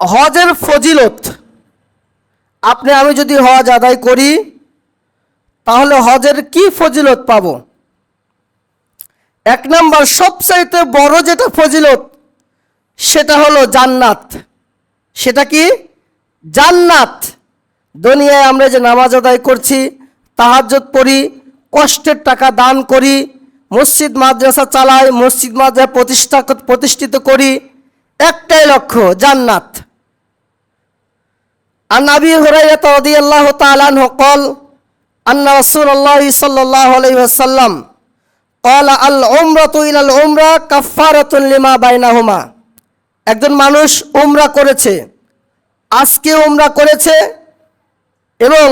হজের ফজিলত। আপনি, আমি যদি হজ আদায় করি, তাহলে হজের কি ফজিলত পাব? এক নম্বর, সবচাইতে বড় যেটা ফজিলত, সেটা হলো জান্নাত। সেটা কি? জান্নাত। দুনিয়ায় আমরা যে নামাজ আদায় করছি তাহাজ্জত পড়ি, কষ্টের টাকা দান করি, মসজিদ, মাদ্রাসা চালাই, মসজিদ, মাদ্রাসা প্রতিষ্ঠা প্রতিষ্ঠিত করি, একটাই লক্ষ্য, জান্নাত। عن أبي هريرة رضي الله تعالى عنه قال أن رسول الله صلى الله عليه وسلم قال العمرة إلى العمرة كفارة لما بينهما একজন মানুষ উমরা করেছে আজকে উমরা করেছে এবং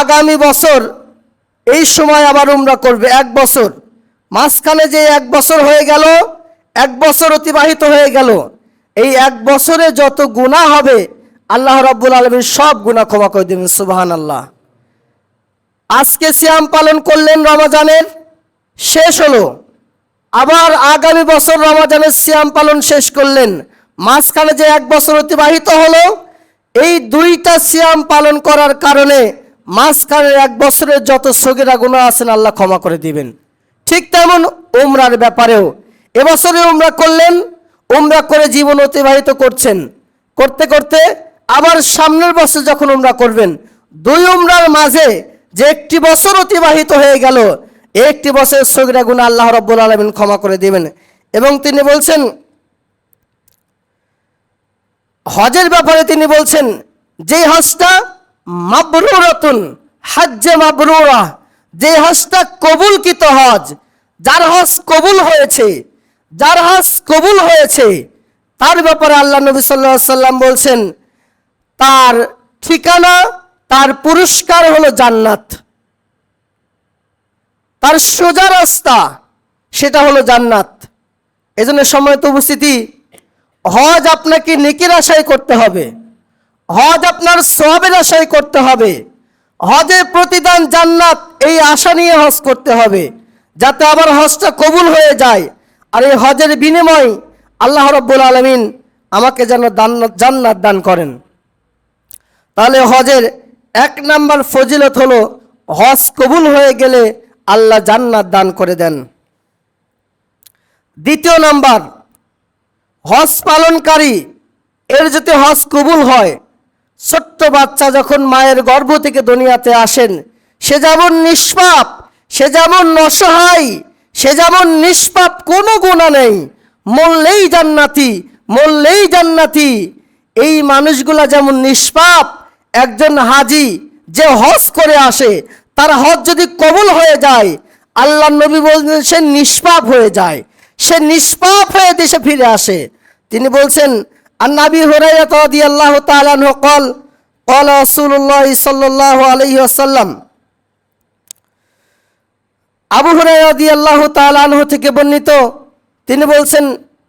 আগামী বছর এই সময় আবার উমরা করবে এক বছর মাঝখানে যে এক বছর হয়ে গেল এক বছর অতিবাহিত হয়ে গেল এই এক বছরে যত গুণা হবে আল্লাহ রাব্বুল আলমীর সব গুণা ক্ষমা করে দেবেন সুবাহান আল্লাহ আজকে সিয়াম পালন করলেন রমাজানের, শেষ হলো। আবার আগামী বছর রমাজানের সিয়াম পালন শেষ করলেন। মাঝখানে যে এক বছর অতিবাহিত হলো, এই দুইটা সিয়াম পালন করার কারণে মাঝখানের এক বছরের যত সগিরা গুণা আছেন আল্লাহ ক্ষমা করে দিবেন। ঠিক তেমন উমরার ব্যাপারেও। এবছরে উমরা করলেন, উমরা করে জীবন অতিবাহিত করছেন। করতে করতে আবার সামনের বছর যখন উমরা করবেন, দুই উমরার মাঝে যে একটি বছর অতিবাহিত হয়ে গেল, একটি বছর সগিরা গুণা আল্লাহ রব্বুল আলমিন ক্ষমা করে দিবেন। এবং তিনি বলছেন, হজের ব্যাপারে তিনি বলছেন, যে হজটা মাবরুরাতুন, হাজ্জে মাবরুরা, যে হজটা কবুলকৃত হজ, যার হজ কবুল হয়েছে, যার হজ কবুল হয়েছে, তার ব্যাপারে আল্লাহ নবী সাল্লাহ সাল্লাম বলছেন তার ঠিকানা, তার পুরস্কার হলো জান্নাত। তার সোজা রাস্তা, সেটা হলো জান্নাত। এজন্য সময় তো উপস্থিতি, হজ আপনাকে নেকির আশায় করতে হবে। হজ আপনার সবের আশায় করতে হবে। হজের প্রতিদান জান্নাত, এই আশা নিয়ে হজ করতে হবে, যাতে আবার হজটা কবুল হয়ে যায়। আর এই হজের বিনিময় আল্লাহ রব্বুল আলমিন আমাকে যেন জান্নাত দান করেন। তাহলে হজের এক নাম্বার ফজিলত হলো, হজ কবুল হয়ে গেলে আল্লাহ জান্নাত দান করে দেন। দ্বিতীয় নাম্বার, হজ পালনকারী, এর যদি হজ কবুল হয়, ছোট্ট বাচ্চা যখন মায়ের গর্ভ থেকে দুনিয়াতে আসেন, সে যেমন নিষ্পাপ, সে যেমন অসহায়, সে যেমন নিষ্পাপ, কোনো গুণা নেই। মরলেই জান্নাতি মরলেই জান্নাতি। এই মানুষগুলা যেমন নিষ্পাপ একজন হাজি যে হজ করে আসে, তার হজ যদি কবল হয়ে যায়, আল্লাহ নবী বলছেন সে নিষ্পাপ হয়ে যায়। সে নিষ্পাপ হয়ে দেশে ফিরে আসে। তিনি বলছেন আন্নাবি হরাইয়াতি আল্লাহ তালান কল কল রসুল্লাহ সাল্লাহ আলহি আসাল্লাম আবু হরাইয়াদি আল্লাহ তালানহ থেকে বর্ণিত। তিনি বলছেন,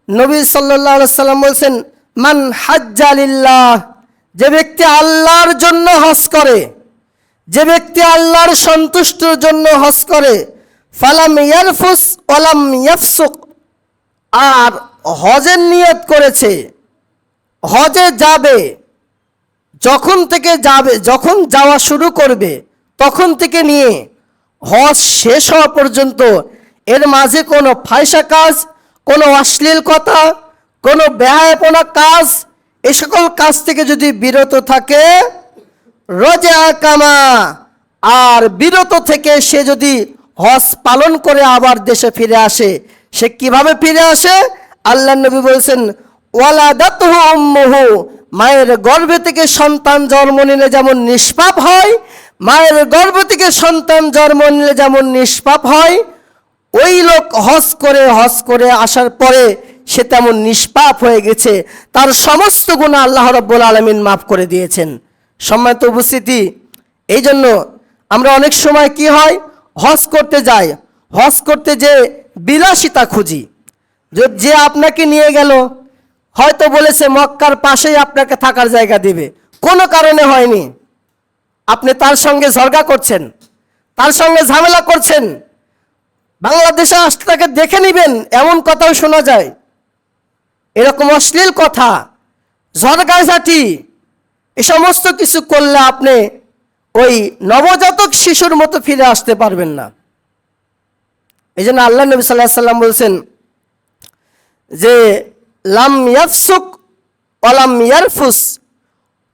নবী সাল্লাহ সাল্লাম বলছেন, মান হাজ্জালিল্লাহ যে ব্যক্তি আল্লাহর জন্য হজ করে, যে ব্যক্তি আল্লাহর সন্তুষ্টির জন্য হজ করে, ফালাম ইয়ারফুস ওয়ালাম ইয়াফসুক। আর হজের নিয়ত করেছে, হজে যাবে, যখন থেকে যাবে, যখন যাওয়া শুরু করবে, তখন থেকে নিয়ে হজ শেষ হওয়া পর্যন্ত এর মাঝে কোনো ফায়সা কাজ, কোনো অশ্লীল কথা, কোনো ব্যয়াপনা কাজ এ সকল কাজ থেকে যদি বিরত থাকে, রোজা, কামা, আর বিরত থেকে সে যদি হজ পালন করে আবার দেশে ফিরে আসে, সে কীভাবে ফিরে আসে? আল্লাহ নবী বলছেন উম্মুহু মায়ের গর্ভে থেকে সন্তান জন্ম নিলে যেমন নিষ্পাপ হয়, মায়ের গর্ভ থেকে সন্তান জন্ম নিলে যেমন নিষ্পাপ হয়, ওই লোক হজ করে হজ করে আসার পরে সে তেমন নিষ্পাপ হয়ে গেছে। তার সমস্ত গুণা আল্লাহ রব্বুল আলমিন মাফ করে দিয়েছেন। সম্মানিত উপস্থিতি এই জন্য আমরা অনেক সময় কি হয়? হজ করতে যাই। হজ করতে যে বিলাসিতা খুঁজি। যে- আপনাকে নিয়ে গেল, হয়তো বলেছে, মক্কার পাশেই আপনাকে থাকার জায়গা দিবে। কোনো কারণে হয়নি। আপনি তার সঙ্গে ঝরগা করছেন, তার সঙ্গে ঝামেলা করছেন। বাংলাদেশে আসলে তাকে দেখে নেবেন, এমন কথাও শোনা যায়। এরকম অশ্লীল কথা ঝড়গাছাটি এ সমস্ত কিছু করলে আপনি ওই নবজাতক শিশুর মতো ফিরে আসতে পারবেন না। এই জন্য আল্লাহ নবী সাল্লাহ সাল্লাম বলছেন যে, লাম ইয়াফসুক অলাম ইয়ারফুস।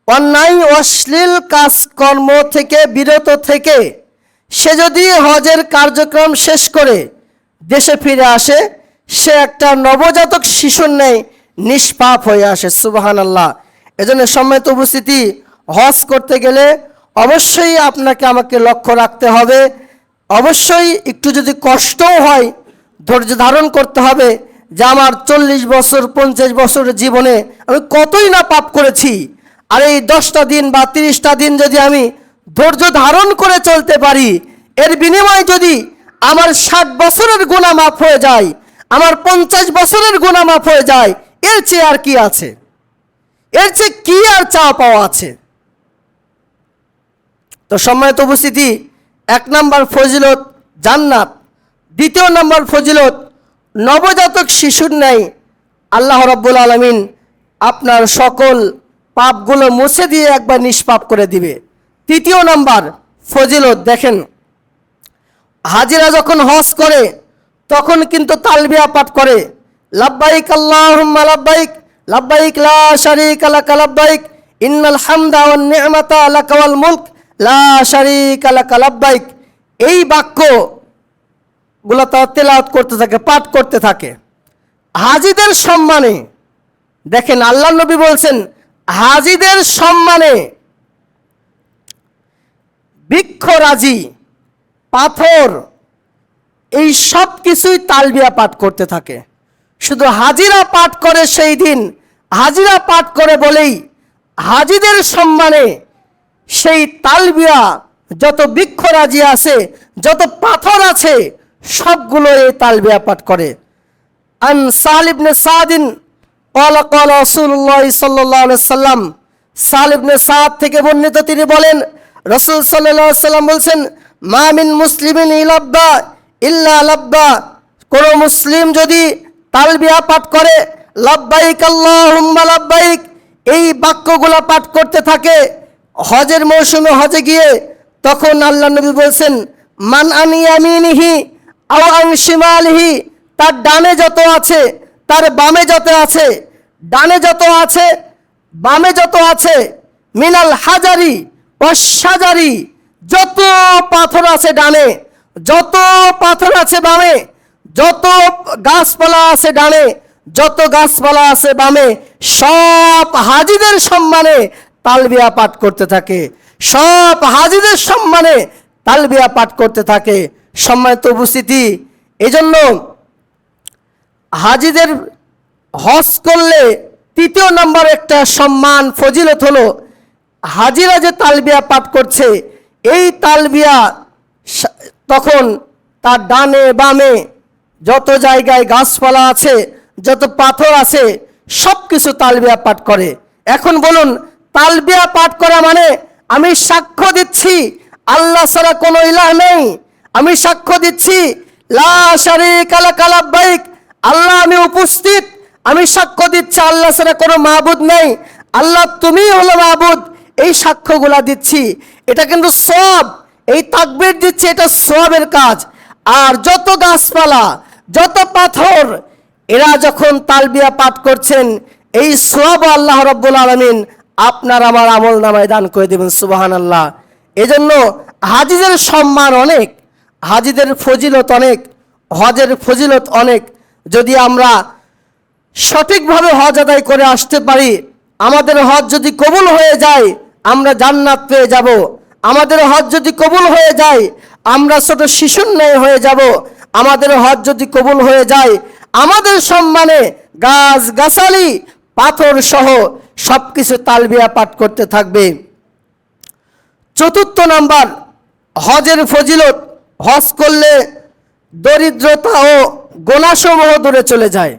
অন্যায়, অশ্লীল কাজকর্ম থেকে, বিরত থেকে সে যদি হজের কার্যক্রম শেষ করে দেশে ফিরে আসে, সে একটা নবজাতক শিশুর নেই নিষ্পাপ হয়ে আসে সুবাহান আল্লাহ এজন্য সম্মিলিত উপস্থিতি, হজ করতে গেলে অবশ্যই আপনাকে আমাকে লক্ষ্য রাখতে হবে। অবশ্যই একটু যদি কষ্টও হয়, ধৈর্য ধারণ করতে হবে যে আমার চল্লিশ বছর, পঞ্চাশ বছরের জীবনে আমি কতই না পাপ করেছি। আর এই দশটা দিন বা তিরিশটা দিন যদি আমি ধৈর্য ধারণ করে চলতে পারি, এর বিনিময়ে যদি আমার ষাট বছরের মাফ হয়ে যায়, আমার পঞ্চাশ বছরের মাফ হয়ে যায় এর চেয়ে আর কি আছে? এর চেয়ে কি আর চাওয়া পাওয়া আছে? তো সম্মানিত উপস্থিতি, এক নম্বর ফজিলত জান্নাত, দ্বিতীয় নম্বর ফজিলত নবজাতক শিশুর ন্যায় আল্লাহ রব্বুল আলমিন আপনার সকল পাপগুলো মুছে দিয়ে একবার নিষ্পাপ করে দিবে। তৃতীয় নম্বর ফজিলত দেখেন, হাজিরা যখন হজ করে, তখন কিন্তু তালবিয়া পাঠ করে লাব্বাইক আল্লাহুম্মা লাব্বাইক লাব্বাইক লা শারীকা লাকা লাব্বাইক, ইন্নাল হামদা ওয়ান নি'মাতা লাকা ওয়াল মুলক, লা শারীকা লাকা লাব্বাইক। এই বাক্যগুলো তারা তেলাওয়াত করতে থাকে, পাঠ করতে থাকে। হাজিদের সম্মানে, দেখেন আল্লাহ নবী বলছেন, হাজিদের সম্মানে বৃক্ষরাজি পাথর, এই সব কিছুই তালবিয়া পাঠ করতে থাকে। শুধু হাজিরা পাঠ করে সেই দিন, হাজিরা পাঠ করে বলেই হাজিদের সম্মানে সেই তালবিয়া যত বৃক্ষরাজি আছে, যত পাথর আছে, সবগুলো এই তালবিয়া পাঠ করে। আন সালিবনে সাদিন কল কল রসুল্লাহ সাল্লাহ সাল্লাম সালিবনে সাদ থেকে বর্ণিত তিনি বলেন, রসুল সাল্লাহ সাল্লাম বলছেন মামিন মুসলিমিন ইলাব্বা, ইল্লা লাব্বা। কোনো মুসলিম যদি তালবিয়া পাঠ করে, লাব্বাইক আল্লাহুম্মা লাব্বাইক। এই বাক্যগুলো পাঠ করতে থাকে। হজের মৌসুমে হজে গিয়ে তখন আল্লাহ নবী বলছেন, মান আনি আমিনিহি আও আন শিমালিহি। তার ডানে যত আছে, তার বামে যত আছে, ডানে যত আছে, বামে যত আছে, মিনাল হাজারি অসাজারি যত পাথর আছে ডানে, যত পাথর আছে বামে যত গাছপালা আছে ডানে যত গাছপালা আছে বামে, সব হাজিদের সম্মানে তালবিয়া পাঠ করতে থাকে। সব হাজিদের সম্মানে তালবিয়া পাঠ করতে থাকে। সম্মানিত উপস্থিতি, এজন্য হাজিদের হজ করলে তৃতীয় নম্বর একটা সম্মান, ফজিলত হলো, হাজিরা যে তালবিয়া পাঠ করছে, এই তালবিয়া তখন তার ডানে বামে যত জায়গায় গাছপালা আছে, যত পাথর আছে সব কিছু তালবিয়া পাঠ করে। এখন বলুন, তালবিয়া পাঠ করা মানে আমি সাক্ষ্য দিচ্ছি, আল্লাহ ছাড়া কোনো ইলাহ নেই। আমি সাক্ষ্য দিচ্ছি আল্লাহ আমি উপস্থিত, আমি সাক্ষ্য দিচ্ছি, আল্লাহ ছাড়া কোনো মাহবুদ নেই। আল্লাহ তুমি হলো মাহবুদ এই সাক্ষ্যগুলা দিচ্ছি। এটা কিন্তু সব এই তাকবির দিচ্ছে, এটা সবের কাজ। আর যত গাছপালা যত পাথর, এরা যখন তালবিয়া পাঠ করছেন, এই সব আল্লাহ রব্বুল আলমিন আপনার আমার আমল নামায় দান করে দেবেন সুবাহান আল্লাহ এজন্য হাজিদের সম্মান অনেক, হাজিদের ফজিলত অনেক, হজের ফজিলত অনেক। যদি আমরা সঠিকভাবে হজ আদায় করে আসতে পারি, আমাদের হজ যদি কবুল হয়ে যায়, আমরা জান্নাত পেয়ে যাব। আমাদের হজ যদি কবুল হয়ে যায়, আমরা ছোট শিশুর ন্যায় হয়ে যাব। আমাদের হজ যদি কবুল হয়ে যায়, আমাদের সম্মানে গাছ গাছালি পাথর সহ সব কিছু তালবিয়া পাঠ করতে থাকবে। চতুর্থ নাম্বার, হজের ফজিলত, হজ করলে দরিদ্রতা ও গোনাসমূহ দূরে চলে যায়।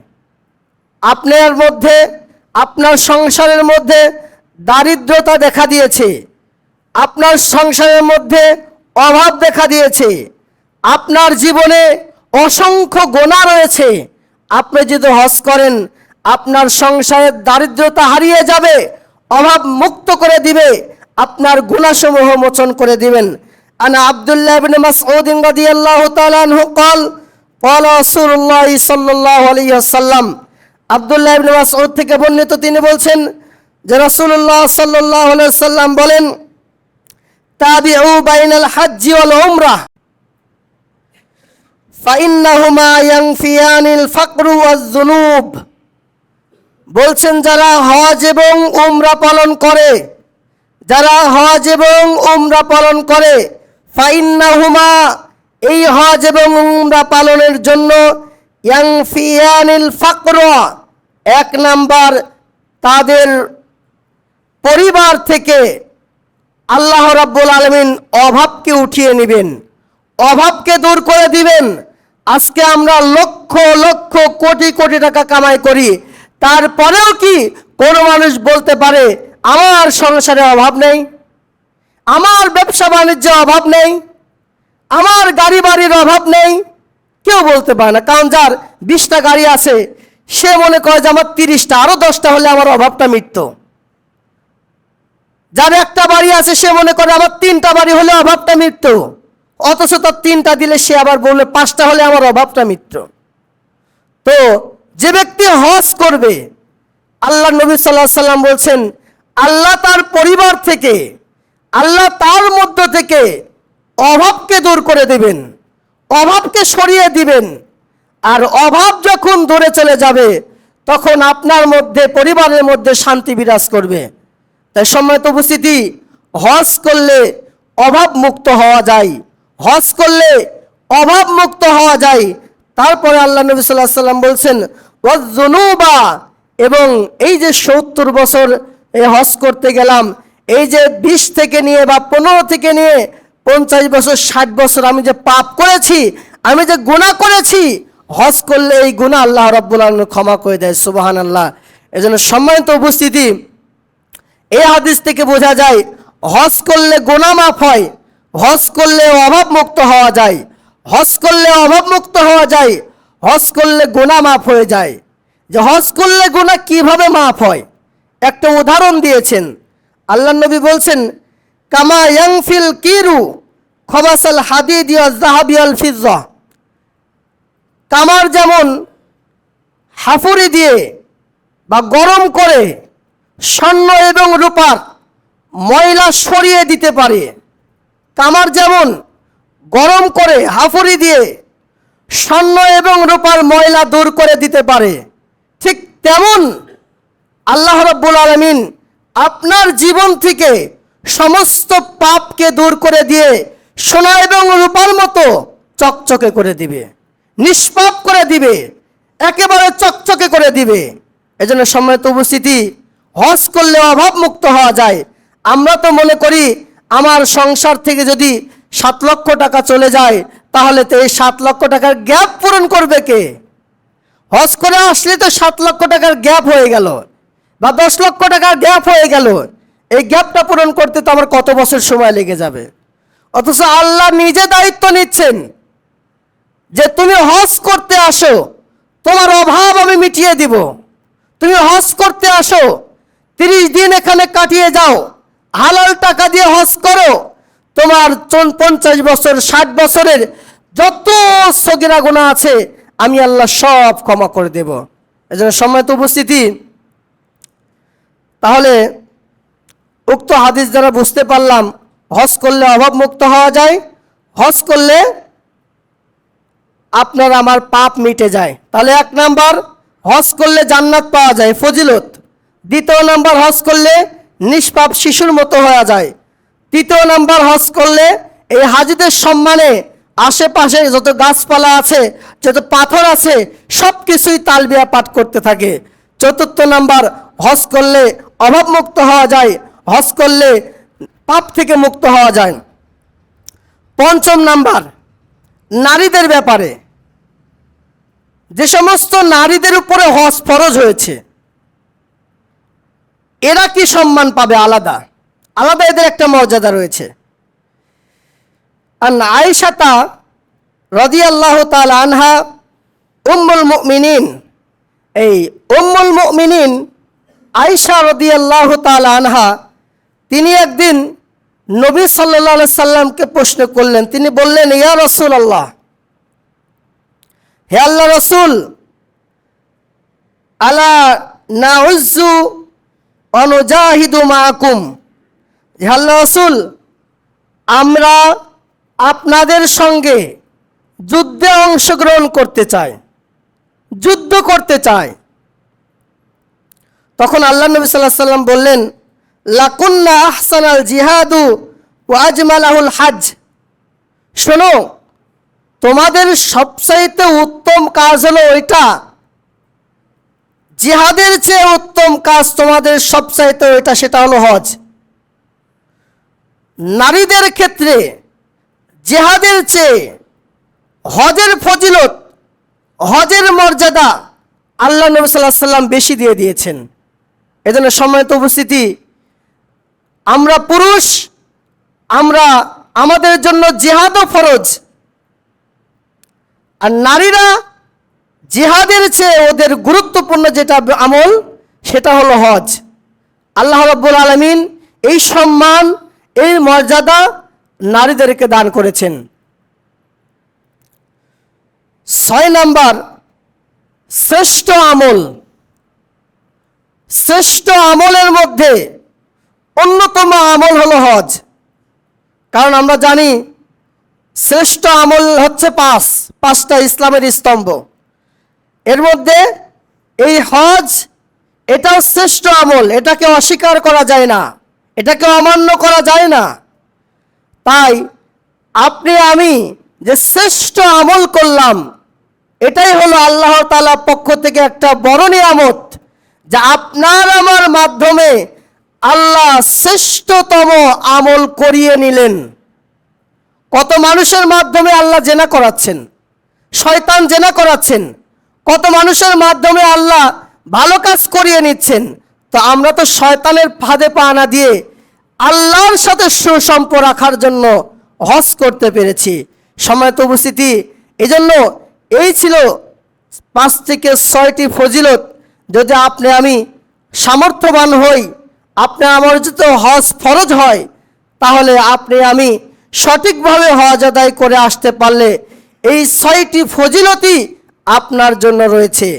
আপনার মধ্যে, আপনার সংসারের মধ্যে দারিদ্রতা দেখা দিয়েছে। আপনার সংসারের মধ্যে অভাব দেখা দিয়েছে। আপনার জীবনে অসংখ্য গোনা রয়েছে আপনি যদি হজ করেন আপনার সংসারের দারিদ্রতা হারিয়ে যাবে অভাব মুক্ত করে দিবে আপনার গুণাসমূহ মোচন করে দিবেন আনা আব্দুল্লাহ ইবনে মাসউদ রাদিয়াল্লাহু তাআলা আনহু قال قال رسول الله صلى الله عليه وسلم আব্দুল্লাহ ইবনে মাসউদ থেকে বর্ণিত তিনি বলছেন যে রাসূলুল্লাহ সাল্লাল্লাহু আলাইহি সাল্লাম বলেন তাবিউ বাইনাল হজ্জি ওয়াল উমরাহ বলছেন যারা হজ এবং উমরা পালন করে, যারা হজ এবং উমরা পালন করে ফাইন্নাহুমা এই হজ এবং উমরা পালনের জন্য এক নাম্বার, তাদের পরিবার থেকে আল্লাহ রাব্বুল আলমিন অভাবকে উঠিয়ে নেবেন, অভাবকে দূর করে দিবেন আজকে আমরা লক্ষ লক্ষ কোটি কোটি টাকা কামাই করি। তারপরেও কি কোনো মানুষ বলতে পারে, আমার সংসারে অভাব নেই? আমার ব্যবসা বাণিজ্যে অভাব নেই? আমার গাড়ি বাড়ির অভাব নেই? কেউ বলতে পারে না। কারণ যার বিশটা গাড়ি আছে, সে মনে করে যে আমার তিরিশটা আরও দশটা হলে আমার অভাবটা মিটত। যার একটা বাড়ি আছে, সে মনে করে আমার তিনটা বাড়ি হলে অভাবটা মিটত। অথচ তার তিনটা দিলে সে আবার বলবে, পাঁচটা হলে আমার অভাবটা মিত্র। তো যে ব্যক্তি হজ করবে, আল্লাহ নবী সাল্লাহ সাল্লাম বলছেন, আল্লাহ তার পরিবার থেকে, আল্লাহ তার মধ্য থেকে অভাবকে দূর করে দেবেন, অভাবকে সরিয়ে দিবেন। আর অভাব যখন দূরে চলে যাবে, তখন আপনার মধ্যে, পরিবারের মধ্যে শান্তি বিরাজ করবে। তাই সম্মানিত উপস্থিতি, হজ করলে অভাব মুক্ত হওয়া যায়। হজ করলে অভাব মুক্ত হওয়া যায়। তারপরে আল্লাহ নবী সাল্লাহ সাল্লাম বলছেন ওয়াজনুবা এবং এই যে সত্তর বছর এই হজ করতে গেলাম, এই যে বিশ থেকে নিয়ে বা পনেরো থেকে নিয়ে পঞ্চাশ বছর, ষাট বছর আমি যে পাপ করেছি, আমি যে গুণা করেছি, হজ করলে এই গুণা আল্লাহ রব্বুল ক্ষমা করে দেয় সুবাহান আল্লাহ এজন্য সম্মানিত উপস্থিতি, এই হাদিস থেকে বোঝা যায়, হজ করলে গোনা মাফ হয় হজ করলে অভাব মুক্ত হওয়া যায়। হজ করলে অভাব মুক্ত হওয়া যায়। হজ করলে গোনা মাফ হয়ে যায়। যে হজ করলে গোনা কীভাবে মাফ হয়? একটা উদাহরণ দিয়েছেন। আল্লাহ নবী বলছেন, কামা ইয়াংফিল কিরু খবাসাল হাদিদ জাহাবিয়াল ফিজ্জা। কামার যেমন হাফুরি দিয়ে বা গরম করে স্বর্ণ এবং রূপার ময়লা সরিয়ে দিতে পারে কামার যেমন গরম করে হাফুরি দিয়ে স্বর্ণ এবং রূপার ময়লা দূর করে দিতে পারে, ঠিক তেমন আল্লাহ রব্বুল আলমিন আপনার জীবন থেকে সমস্ত পাপকে দূর করে দিয়ে সোনা এবং রূপার মতো চকচকে করে দিবে, নিষ্পাপ করে দিবে, একেবারে চকচকে করে দিবে। এজন্য সম্মানিত উপস্থিতি, হজ করলে অভাব মুক্ত হওয়া যায়। আমরা তো মনে করি আমার সংসার থেকে যদি সাত লক্ষ টাকা চলে যায়, তাহলে তো এই সাত লক্ষ টাকার গ্যাপ পূরণ করবে কে? হজ করে আসলে তো সাত লক্ষ টাকার গ্যাপ হয়ে গেল বা দশ লক্ষ টাকার গ্যাপ হয়ে গেল। এই গ্যাপটা পূরণ করতে তো আমার কত বছর সময় লেগে যাবে? অথচ আল্লাহ নিজে দায়িত্ব নিচ্ছেন যে তুমি হজ করতে আসো, তোমার অভাব আমি মিটিয়ে দিব। তুমি হজ করতে আসো, তিরিশ দিন এখানে কাটিয়ে যাও হালাল টাকা দিয়ে হজ করো। তোমার পঞ্চাশ বছর, ষাট বছরের যত সগিরা গোনা আছে, আমি আল্লাহ সব ক্ষমা করে দেব। এজন্য সম্মানিত উপস্থিতি, তাহলে উক্ত হাদিস দ্বারা বুঝতে পারলাম, হজ করলে অভাব মুক্ত হওয়া যায়, হজ করলে আপনার আমার পাপ মিটে যায়। তাহলে এক নাম্বার, হজ করলে জান্নাত পাওয়া যায়, ফজিলত। দ্বিতীয় নাম্বার, হজ করলে নিষ্পাপ শিশুর মতো হওয়া যায়। তৃতীয় নাম্বার হজ করলে এই হাজিদের সম্মানে আশেপাশে যত গাছপালা আছে, যত পাথর আছে সব কিছুই তালবিয়া পাঠ করতে থাকে। চতুর্থ নাম্বার, হজ করলে অভাব মুক্ত হওয়া যায়। হজ করলে পাপ থেকে মুক্ত হওয়া যায়। পঞ্চম নাম্বার, নারীদের ব্যাপারে। যে সমস্ত নারীদের উপরে হজ ফরজ হয়েছে এরা কি সম্মান পাবে? আলাদা। আলাদা এদের একটা মর্যাদা রয়েছে। আর আয়েশাতা রদিয়াল্লাহ তাল আনহা, উম্মুল মুমিনিন, এই উম্মুল মুমিনিন আয়সা রদিয়াল্লাহ তাআলা আনহা, তিনি একদিন নবী আলাইহি সাল্লামকে প্রশ্ন করলেন। তিনি বললেন, ইয়া রসুল আল্লাহ হে আল্লাহ রসুল, আলা নাউজ্জু অনুজাহিদু মাকুম। আল্লাহ রসুল, আমরা আপনাদের সঙ্গে যুদ্ধে অংশগ্রহণ করতে চাই, যুদ্ধ করতে চায় তখন আল্লাহ নবী সাল্লাহ সাল্লাম বললেন, লাকুন্না আহসানাল জিহাদু ওয়াজমালাহুল হাজ। শোনো, তোমাদের সবচাইতে উত্তম কাজ হলো ওইটা জিহাদের চেয়ে উত্তম কাজ তোমাদের সবচাইতে ওইটা, সেটা হলো হজ। নারীদের ক্ষেত্রে জেহাদের চেয়ে হজের ফজিলত, হজের মর্যাদা আল্লাহ নবী সাল্লাহ সাল্লাম বেশি দিয়ে দিয়েছেন। এজন্য সম্মানিত উপস্থিতি, আমরা পুরুষ, আমরা আমাদের জন্য জেহাদও ফরজ। আর নারীরা জেহাদের চেয়ে ওদের গুরুত্বপূর্ণ যেটা আমল, সেটা হলো হজ। আল্লাহ রব্বুল আলমিন এই সম্মান, এই মর্যাদা নারীদেরকে দান করেছেন। ছয় নাম্বার, শ্রেষ্ঠ আমল। শ্রেষ্ঠ আমলের মধ্যে অন্যতম আমল হলো হজ। কারণ আমরা জানি, শ্রেষ্ঠ আমল হচ্ছে পাঁচ, পাঁচটা ইসলামের স্তম্ভ। এর মধ্যে এই হজ এটাও শ্রেষ্ঠ আমল, এটাকে অস্বীকার করা যায় না, এটাকে অমান্য করা যায় না। তাই আপনি, আমি যে শ্রেষ্ঠ আমল করলাম, এটাই হলো আল্লাহ তালা পক্ষ থেকে একটা বড় নিয়ামত, যা আপনার আমার মাধ্যমে আল্লাহ শ্রেষ্ঠতম আমল করিয়ে নিলেন। কত মানুষের মাধ্যমে আল্লাহ জেনা করাচ্ছেন, শয়তান জেনা করাচ্ছেন কত মানুষের মাধ্যমে আল্লাহ ভালো কাজ করিয়ে নিচ্ছেন, তো আমরা তো শয়তানের ফাঁদে পা না দিয়ে আল্লাহর সাথে সুসম্প রাখার জন্য হজ করতে পেরেছি। সময়ত উপস্থিতি। এজন্য এই ছিল পাঁচ থেকে ছয়টি ফজিলত। যদি আপনি আমি সামর্থ্যবান হই, আপনি আমার যদি হজ ফরজ হয়, তাহলে আপনি আমি সঠিকভাবে হজ আদায় করে আসতে পারলে এই ছয়টি ফজিলতই আপনার জন্য রয়েছে।